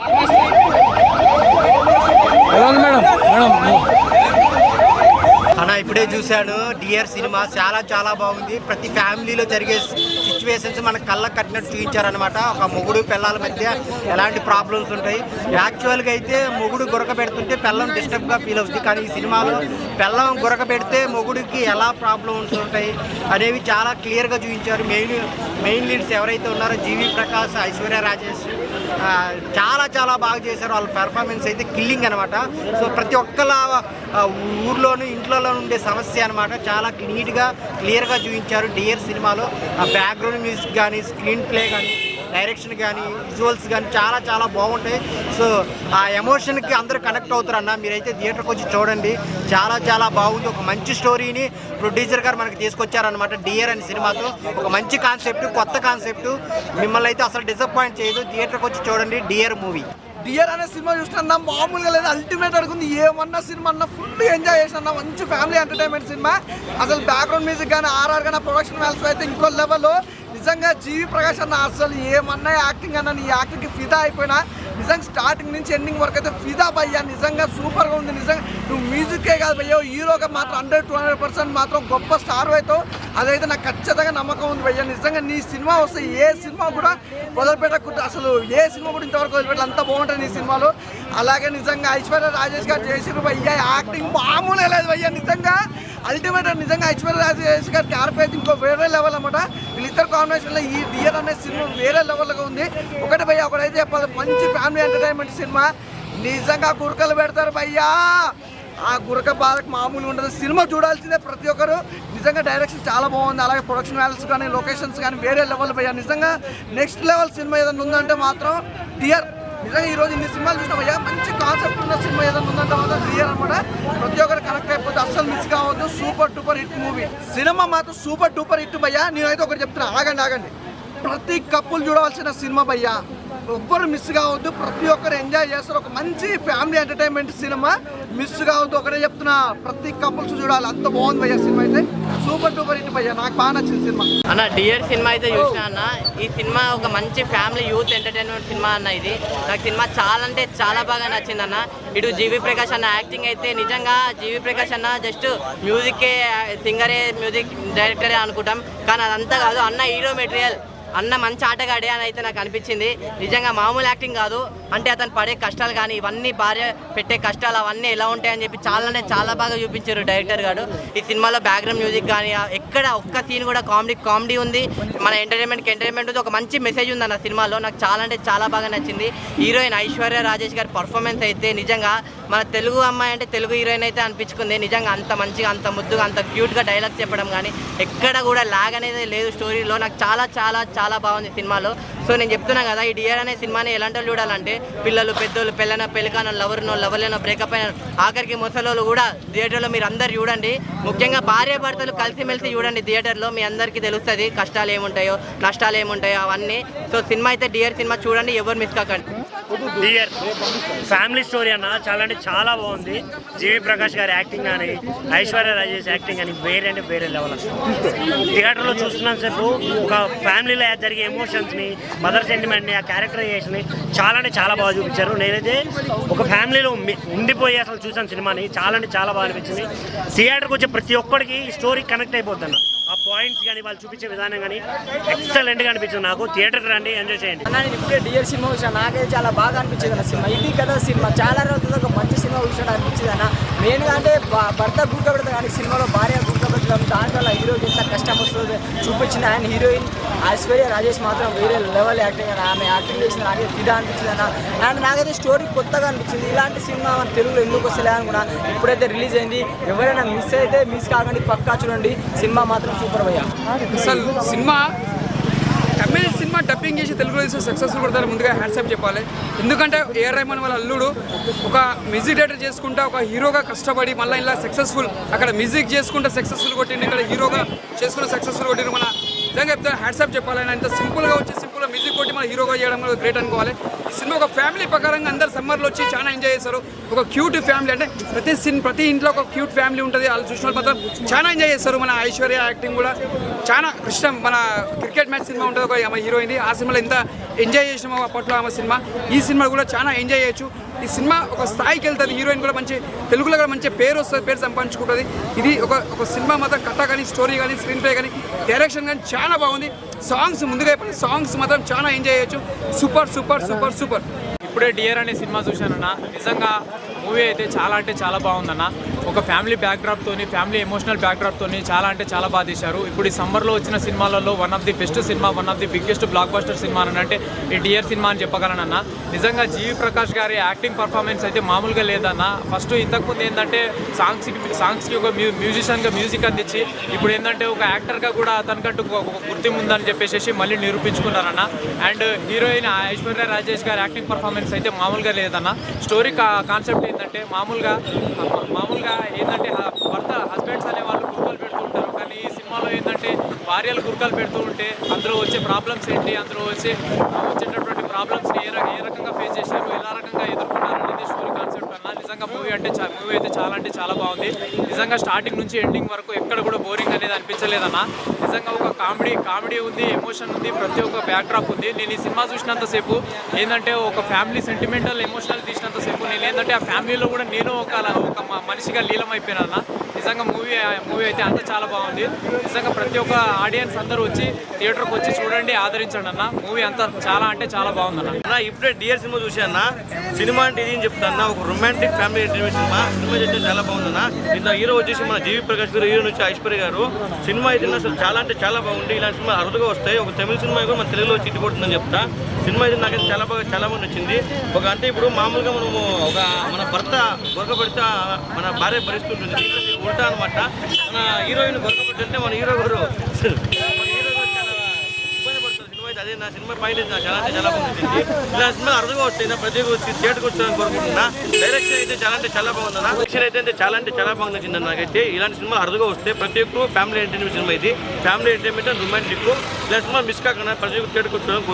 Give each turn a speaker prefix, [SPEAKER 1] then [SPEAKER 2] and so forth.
[SPEAKER 1] Yes. ఇప్పుడే చూశాను dear cinema చాలా చాలా బాగుంది. ప్రతి ఫ్యామిలీలో జరిగే సిచ్యువేషన్స్ మన కళ్ళ కట్టినట్టు చూపించారనమాట ఒక మొగుడు పిల్లల మధ్య ఎలాంటి ప్రాబ్లమ్స్ ఉంటాయి. యాక్చువల్గా అయితే మొగుడు గురక పెడుతుంటే పిల్లం డిస్టర్బ్గా ఫీల్ అవుతుంది కానీ ఈ సినిమాలో పిల్లం గురక పెడితే మొగుడికి ఎలా ప్రాబ్లమ్స్ ఉంటాయి అనేవి చాలా క్లియర్గా చూపించారు. మెయిన్ మెయిన్ లీడ్స్ ఎవరైతే ఉన్నారో జీవి ప్రకాష్ ఐశ్వర్య రాజేష్ చాలా చాలా బాగా చేశారు. వాళ్ళ పెర్ఫార్మెన్స్ అయితే కిల్లింగ్ అనమాట సో ప్రతి ఒక్కళ్ళ ఊర్లోనూ ఇంట్లోనూ ఉండే సమస్య అనమాట చాలా నీట్గా క్లియర్గా చూపించారు డియర్ సినిమాలో. ఆ బ్యాక్గ్రౌండ్ మ్యూజిక్ కానీ స్క్రీన్ ప్లే కానీ డైరెక్షన్ కానీ విజువల్స్ కానీ చాలా చాలా బాగుంటాయి. సో ఆ ఎమోషన్కి అందరూ కనెక్ట్ అవుతారన్న. మీరైతే థియేటర్కి వచ్చి చూడండి. చాలా చాలా బాగుంది. ఒక మంచి స్టోరీని ప్రొడ్యూసర్ గారు మనకి తీసుకొచ్చారనమాట డియర్ అనే సినిమాతో. ఒక మంచి కాన్సెప్ట్ కొత్త కాన్సెప్ట్ మిమ్మల్ని అయితే అసలు డిసప్పాయింట్ చేయదు. థియేటర్కి వచ్చి చూడండి డియర్ మూవీ
[SPEAKER 2] డియర్ అనే సినిమా చూసినా మామూలుగా లేదు అల్టిమేట్ అనుకుంది ఏమన్నా సినిమా అన్న ఫుల్ ఎంజాయ్ చేసిన మంచి ఫ్యామిలీ ఎంటర్టైన్మెంట్ సినిమా. అసలు బ్యాక్గ్రౌండ్ మ్యూజిక్ కానీ ఆర్ఆర్ కానీ ప్రొడక్షన్ వాల్స్ అయితే ఇంకో లెవెల్ నిజంగా జీవి ప్రకాష్ అన్న అసలు ఏమన్నా యాక్టింగ్ అన్న నీ యాక్టింగ్కి ఫిదా అయిపోయినా నిజంగా స్టార్టింగ్ నుంచి ఎండింగ్ వరకు అయితే ఫిదా భయ్యా నిజంగా సూపర్గా ఉంది నిజంగా నువ్వు మ్యూజిక్కే కాదు భయ్యో హీరోగా మాత్రం హండ్రెడ్ టూ హండ్రెడ్ పర్సెంట్ మాత్రం గొప్ప స్టార్ అవుతావు. అదైతే నాకు ఖచ్చితంగా నమ్మకం ఉంది భయ్యా నిజంగా నీ సినిమా వస్తే ఏ సినిమా కూడా వదిలిపెట్టకుండా అసలు ఏ సినిమా కూడా ఇంతవరకు వదిలిపెట్టాలి అంత బాగుంటుంది ఈ సినిమాలో. అలాగే నిజంగా ఐశ్వర్య రాజేష్ గారు చేసిన భయ్యా యాక్టింగ్ మామూలే లేదు భయ్యా నిజంగా అల్టిమేట్ నిజంగా ఐశ్వర్య రాజేష్ గారి క్యారెక్టర్ అయితే ఇంకో వేరే లెవెల్ అనమాట వీళ్ళిద్దరు కాంబినేషన్లో ఈ డియర్ అనే సినిమా వేరే లెవెల్గా ఉంది. ఒకటి భయ్య ఒకటైతే చెప్పాలి. మంచి ఫ్యామిలీ ఎంటర్టైన్మెంట్ సినిమా. నిజంగా గురకలు పెడతారు భయ్యా. ఆ గురక బాధకు మామూలు ఉండదు. సినిమా చూడాల్సిందే ప్రతి ఒక్కరు. నిజంగా డైరెక్షన్ చాలా బాగుంది. అలాగే ప్రొడక్షన్ వాల్యూస్ కానీ లొకేషన్స్ కానీ వేరే లెవెల్ భయ్యా. నిజంగా నెక్స్ట్ లెవెల్ సినిమా ఏదైనా ఉందంటే మాత్రం డియర్ నిజంగా ఈ రోజు ఇన్ని సినిమాలు చూసినా భయ్యా మంచి కాన్సెప్ట్ ఉన్న సినిమా ఏదైనా ఉందంటే మాత్రం డియర్ అనమాట ప్రతి ఒక్కరు కనెక్ట్ అయిపోతే అస్సలు మిస్ కావద్దు సూపర్ డూపర్ హిట్ మూవీ. సినిమా మాత్రం సూపర్ డూపర్ హిట్ భయ్యా. నేనైతే ఒకటి చెప్తున్నా. ఆగండి ఆగండి. ప్రతి కప్పులు చూడవలసిన సినిమా భయ్యా. ఎవ్వరు మిస్ కావద్దు. ప్రతి ఒక్కరు ఎంజాయ్ చేస్తారు. ఒక మంచి ఫ్యామిలీ ఎంటర్టైన్మెంట్ సినిమా మిస్ కావద్దు. ఒకటే చెప్తున్నా. ప్రతి కపుల్స్ చూడాలి. అంత బాగుంది భయ్యా సినిమా అయితే. సూపర్ డూపర్ హిట్ భయ్యా. నాకు బాగా నచ్చింది సినిమా
[SPEAKER 3] అన్న డియర్ సినిమా అయితే చూసిన అన్న ఈ సినిమా ఒక మంచి ఫ్యామిలీ యూత్ ఎంటర్టైన్మెంట్ సినిమా అన్న ఇది. నాకు సినిమా చాలా అంటే చాలా బాగా నచ్చింది అన్న. ఇటు జీవి ప్రకాష్ అన్న యాక్టింగ్ అయితే నిజంగా జీవి ప్రకాష్ అన్న జస్ట్ మ్యూజిక్కే సింగరే మ్యూజిక్ డైరెక్టరే అనుకుంటాం. కానీ అదంతా కాదు అన్న హీరో మెటీరియల్. అన్న మంచి ఆటగాడే అని అయితే నాకు అనిపించింది. నిజంగా మామూలు యాక్టింగ్ కాదు. అంటే అతను పడే కష్టాలు కానీ ఇవన్నీ భార్య పెట్టే కష్టాలు అవన్నీ ఎలా ఉంటాయని చెప్పి చాలా అంటే చాలా బాగా చూపించారు డైరెక్టర్ గారు. ఈ సినిమాలో బ్యాక్గ్రౌండ్ మ్యూజిక్ కానీ ఎక్కడ ఒక్క సీన్ కూడా కామెడీ కామెడీ ఉంది. మన ఎంటర్టైన్మెంట్కి ఎంటర్టైన్మెంట్ ఉంది. ఒక మంచి మెసేజ్ ఉంది అన్న సినిమాలో. నాకు చాలా అంటే చాలా బాగా నచ్చింది. హీరోయిన్ ఐశ్వర్య రాజేష్ గారి పర్ఫార్మెన్స్ అయితే నిజంగా మన తెలుగు అమ్మాయి అంటే తెలుగు హీరోయిన్ అయితే అనిపించుకుంది. నిజంగా అంత మంచిగా అంత ముద్దుగా అంత క్యూట్గా డైలాగ్ చెప్పడం కానీ ఎక్కడ కూడా లాగ్ అనేది లేదు స్టోరీలో నాకు చాలా చాలా చాలా బాగుంది సినిమాలో. సో నేను చెప్తున్నా కదా ఈ డియర్ అనే సినిమాని ఎలాంటి వాళ్ళు చూడాలంటే పిల్లలు పెద్దోళ్ళు పెళ్ళన పెళ్ళికానో లవర్నో లవర్లేనో బ్రేకప్ అయిన ఆఖరికి ముసలోళ్ళు కూడా థియేటర్లో మీరు అందరు చూడండి. ముఖ్యంగా భార్య భర్తలు కలిసిమెలిసి చూడండి థియేటర్లో మీ అందరికీ తెలుస్తుంది కష్టాలు ఏముంటాయో నష్టాలు ఏముంటాయో అవన్నీ. సో సినిమా అయితే డియర్ సినిమా చూడండి ఎవరు మిస్ కాకండి.
[SPEAKER 4] డియర్ ఫ్యామిలీ స్టోరీ అన్న. చాలా అంటే చాలా బాగుంది. జీవి ప్రకాష్ గారి యాక్టింగ్ కానీ ఐశ్వర్య రాజేష్ యాక్టింగ్ కానీ వేరే అంటే వేరే లెవెల్ అసలు. థియేటర్లో చూస్తున్నంతసేపు ఒక ఫ్యామిలీలో జరిగే ఎమోషన్స్ని మదర్ సెంటిమెంట్ని ఆ క్యారెక్టరైజేషన్ని చాలా అంటే చాలా బాగా చూపించారు. నేనైతే ఒక ఫ్యామిలీలో ఉండిపోయి అసలు చూసాను సినిమాని. చాలా అంటే చాలా బాగా అనిపించింది. థియేటర్కి వచ్చే ప్రతి ఒక్కడికి ఈ స్టోరీ కనెక్ట్ అయిపోద్ది అన్న. ఆ పాయింట్స్ కానీ వాళ్ళు చూపించే విధానం కానీ ఎక్సలెంట్గా అనిపించింది నాకు. థియేటర్కి రండి ఎంజాయ్ చేయండి.
[SPEAKER 5] అన్న నేను ఇప్పుడే డియర్ సినిమా చూసాను నాకైతే చాలా బాగా అనిపించింది అన్న సినిమా. ఇది కదా సినిమా. చాలా రోజులు ఒక మంచి సినిమా చూసాడు అనిపించింది అన్న. మెయిన్గా అంటే భర్త గుర్తుపెడతా కానీ సినిమాలో భార్య గుర్తుపెట్టడం దాంట్లో హీరోకి ఎంత కష్టం వస్తుంది చూపించిన ఆయన హీరోయిన్ ఐశ్వర్య రాజేష్ మాత్రం వేరే లెవెల్ యాక్టింగ్ అని ఆమె యాక్టింగ్ చేసిన నాకైతే ఫిదా అనిపించింది అన్న. అండ్ నాకైతే స్టోరీ కొత్తగా అనిపించింది. ఇలాంటి సినిమా మన తెలుగులో ఎందుకు వస్తలే అనుకున్నా ఇప్పుడైతే రిలీజ్ అయింది. ఎవరైనా మిస్ అయితే మిస్ కాకండి పక్కా చూడండి. సినిమా మాత్రం సూపర్ అయ్యా.
[SPEAKER 6] అసలు సినిమా సినిమా డబ్బింగ్ చేసి తెలుగులో సక్సెస్ఫుల్ కొడతారు ముందుగా హ్యాండ్సప్ చెప్పాలి. ఎందుకంటే ఏఆర్ రెహమాన్ వాళ్ళ అల్లుడు ఒక మ్యూజిక్ డైరెక్టర్ చేసుకుంటా ఒక హీరోగా కష్టపడి మళ్ళీ ఇలా సక్సెస్ఫుల్ అక్కడ మ్యూజిక్ చేసుకుంటే సక్సెస్ఫుల్ కొట్టిండు ఇక్కడ హీరోగా చేసుకుంటే సక్సెస్ఫుల్ కొట్టిండు మన నిజంగా చెప్తాను హ్యాట్సాప్ చెప్పాలని అంత సింపుల్గా వచ్చి సింపుల్గా మ్యూజిక్ కొట్టి మన హీరోగా చేయడం గ్రేట్ అనుకోవాలి. ఈ సినిమా ఒక ఫ్యామిలీ ప్రకారంగా అందరు సమ్మర్లో వచ్చి చాలా ఎంజాయ్ చేస్తారు ఒక క్యూట్ ఫ్యామిలీ అంటే ప్రతి సిన్ ప్రతి ఇంట్లో ఒక క్యూట్ ఫ్యామిలీ ఉంటుంది. వాళ్ళు చూసిన మాత్రం చాలా ఎంజాయ్ చేస్తారు మన ఐశ్వర్య యాక్టింగ్ కూడా చాలా ఇష్టం మన క్రికెట్ మ్యాచ్ సినిమా ఉంటుంది. ఒక ఆమె హీరోయిన్ ఆ సినిమాలో ఎంత ఎంజాయ్ చేసినామో అప్పట్లో ఆమె సినిమా. ఈ సినిమా కూడా చాలా ఎంజాయ్ చేయొచ్చు. ఈ సినిమా ఒక స్థాయికి వెళ్తుంది. హీరోయిన్ కూడా మంచి తెలుగులో కూడా మంచి పేరు వస్తుంది పేరు సంపాదించుకుంటుంది. ఇది ఒక ఒక సినిమా మాత్రం కథ కానీ స్టోరీ కానీ స్క్రీన్ ప్లే కానీ డైరెక్షన్ కానీ చాలా బాగుంది. సాంగ్స్ ముందుగా అయిపోయి సాంగ్స్ మాత్రం చాలా ఎంజాయ్ చేయొచ్చు. Super super super super.
[SPEAKER 7] ఇప్పుడే డియర్ అనే సినిమా చూశానన్న. నిజంగా మూవీ అయితే చాలా అంటే చాలా బాగుందన్న. ఒక ఫ్యామిలీ బ్యాక్డ్రాప్ తోని ఫ్యామిలీ ఎమోషనల్ బ్యాక్డ్రాప్ తోని చాలా అంటే చాలా బాగా తీశారు. ఇప్పుడు ఈ సమ్మర్లో వచ్చిన సినిమాలలో one of the best cinema one of the biggest blockbuster cinema అని అంటే ఈ డియర్ సినిమా అని చెప్పగలనన్న. నిజంగా జీవి ప్రకాష్ గారి యాక్టింగ్ పర్ఫార్మెన్స్ అయితే మామూలుగా లేదన్న. ఫస్ట్ ఇంతకుముందు ఏంటంటే సాంగ్స్కి సాంగ్స్కి ఒక మ్యూ మ్యూజిషియన్గా మ్యూజిక్ అందించి ఇప్పుడు ఏంటంటే ఒక యాక్టర్గా కూడా అతనికంటూ ఒక గుర్తింపు ఉందని చెప్పేసి మళ్ళీ నిరూపించుకున్నారన్న. అండ్ హీరోయిన్ ఐశ్వర్య రాజేష్ గారి యాక్టింగ్ పర్ఫార్మెన్స్ అయితే మామూలుగా లేదన్న. స్టోరీ కాన్సెప్ట్ ఏంటంటే మామూలుగా మామూలుగా ఏంటంటే భర్త హస్బెండ్స్ అనే వాళ్ళు గుర్కాలు పెడుతూ ఉంటారు. కానీ ఈ సినిమాలో ఏంటంటే భార్యలు గుర్కాలు పెడుతూ ఉంటే అందులో వచ్చే ప్రాబ్లమ్స్ ఏంటి? అందులో వచ్చే వచ్చేటటువంటి ప్రాబ్లమ్స్ని ఏ రక- ఏ రకంగా ఫేస్ చేశారు? ఎలా రకంగా ఎదుర్కొన్నారు అనేది స్టోరీ కాన్సెప్ట్ అన్న నిజంగా మూవీ అంటే మూవీ అయితే చాలా అంటే చాలా బాగుంది. నిజంగా స్టార్టింగ్ నుంచి ఎండింగ్ వరకు ఎక్కడ కూడా బోరింగ్ అనేది అనిపించలేదన్న నిజంగా ఒక కామెడీ కామెడీ ఉంది ఎమోషన్ ఉంది ప్రతి ఒక్క బ్యాక్డ్రాప్ ఉంది. నేను ఈ సినిమా చూసినంతసేపు ఏంటంటే ఒక ఫ్యామిలీ సెంటిమెంటల్ ఎమోషనల్ తీసినంతసేపు నేను ఏంటంటే ఆ ఫ్యామిలీలో కూడా నేను ఒక మనిషిగా లీలమైపోయినా నిజంగా మూవీ మూవీ అయితే అంతా చాలా బాగుంది. నిజంగా ప్రతి ఒక్క ఆడియన్స్ అందరూ వచ్చి థియేటర్కి వచ్చి చూడండి ఆదరించండి అన్న. మూవీ అంతా చాలా అంటే చాలా బాగుందన్న.
[SPEAKER 8] అన్న ఇప్పుడే డియర్ సినిమా చూశాను సినిమా అంటే ఇది అని చెప్తాను ఒక రొమాంటిక్ ఫ్యామిలీ ఎంటర్టైన్మెంట్ సినిమా. సినిమా అయితే చాలా బాగుందన్న. ఇంత హీరో వచ్చేసి మన జీవి ప్రకాష్ గారు హీరో వచ్చి ఐశ్వర్య గారు. సినిమా అయితే అసలు చాలా అంటే చాలా బాగుంది. ఇలాంటి సినిమా అరుదుగా వస్తాయి. ఒక తమిళ సినిమా కూడా మన తెలుగులో వచ్చి కొడుతుందని చెప్తా. సినిమా అయితే నాకైతే చాలా బాగా చాలా బాగా నచ్చింది. ఒక అంటే ఇప్పుడు మామూలుగా మనము ఒక మన భర్త గొరకబడితే మన భార్య భరిస్తుంటుంది ఉంటా అనమాట మన హీరోయిన్ గొరకబడుతుంటే మన హీరో గారు చాలా సినిమా అయితే అదే నా సినిమా పైన నాకు చాలా అంటే చాలా బాగుంటుంది ఇలా సినిమా అరుదుగా వస్తాయి ప్రతి ఒక్క వచ్చి థియేటర్కి వచ్చాలని కోరుకుంటున్నా. డైరెక్షన్ అయితే చాలా అంటే చాలా బాగుంది డైరెక్షన్ అయితే చాలా అంటే చాలా బాగుంది నచ్చింది నాకైతే ఇలాంటి సినిమా అరుదుగా వస్తే ప్రతి ఒక్కరు ఫ్యామిలీ ఎంటర్టైన్మెంట్ సినిమా ఇది. ఫ్యామిలీ ఎంటర్టైన్మెంట్ రొమాంటిక్ ఇలా సినిమా మిస్ కాకుండా ప్రతి ఒక్క థియేటర్కి వచ్చాలని